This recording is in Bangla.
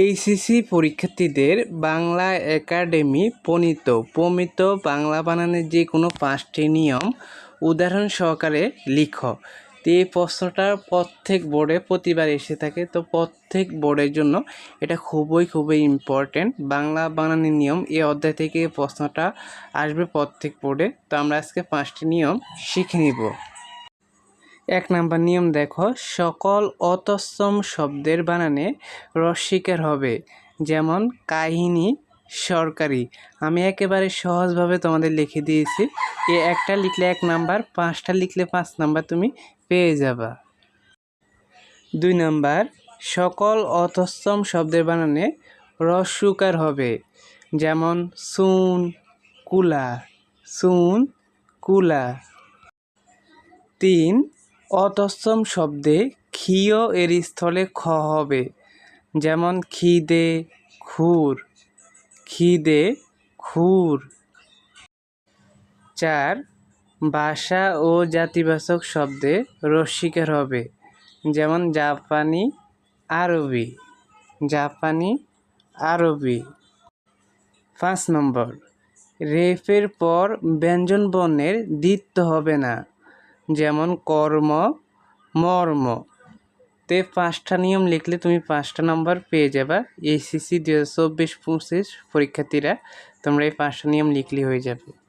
এইচএসসি পরীক্ষার্থীদের বাংলা একাডেমি প্রণীত, প্রমিত বাংলা বানানের যে কোনো পাঁচটি নিয়ম উদাহরণ সহকারে লিখো। তো এই প্রশ্নটা প্রত্যেক বোর্ডে প্রতিবার এসে থাকে। তো প্রত্যেক বোর্ডের জন্য এটা খুবই খুবই ইম্পর্টেন্ট বাংলা বানানের নিয়ম এই অধ্যায় থেকে প্রশ্নটা আসবে প্রত্যেক বোর্ডে। তো আমরা আজকে পাঁচটি নিয়ম শিখে নিব। এক নাম্বার নিয়ম দেখো, সকল অতস্তম শব্দের বানানে রস্বীকার হবে, যেমন কাহিনী, সরকারি। আমি একেবারে সহজভাবে তোমাদের লিখে দিয়েছি। এ একটা লিখলে এক নাম্বার, পাঁচটা লিখলে পাঁচ নাম্বার, তুমি পেয়ে যাবা। দুই নাম্বার, সকল অতস্তম শব্দের বানানে রস্যকার হবে, যেমন সুন, কুলা। সুন, কুলা। তিন অতস্তম শব্দে ক্ষীয় এর স্থলে খ হবে। যেমন খিদে খুর খিদে খুর। চার, ভাষা ও জাতিবাচক শব্দে রস্বীকার হবে। যেমন জাপানি, আরবি। জাপানি, আরবি। পাঁচ নম্বর, রেফের পর ব্যঞ্জন বর্ণের দ্বিত্ব হবে না। যেমন কর্ম, মর্ম। তে পাঁচটা নিয়ম লিখলে তুমি পাঁচটা নম্বর পেয়ে যাবা। এইচএসসি দু হাজার চব্বিশ পঁচিশ পরীক্ষার্থীরা, তোমরা এই পাঁচটা নিয়ম লিখলে হয়ে যাবে।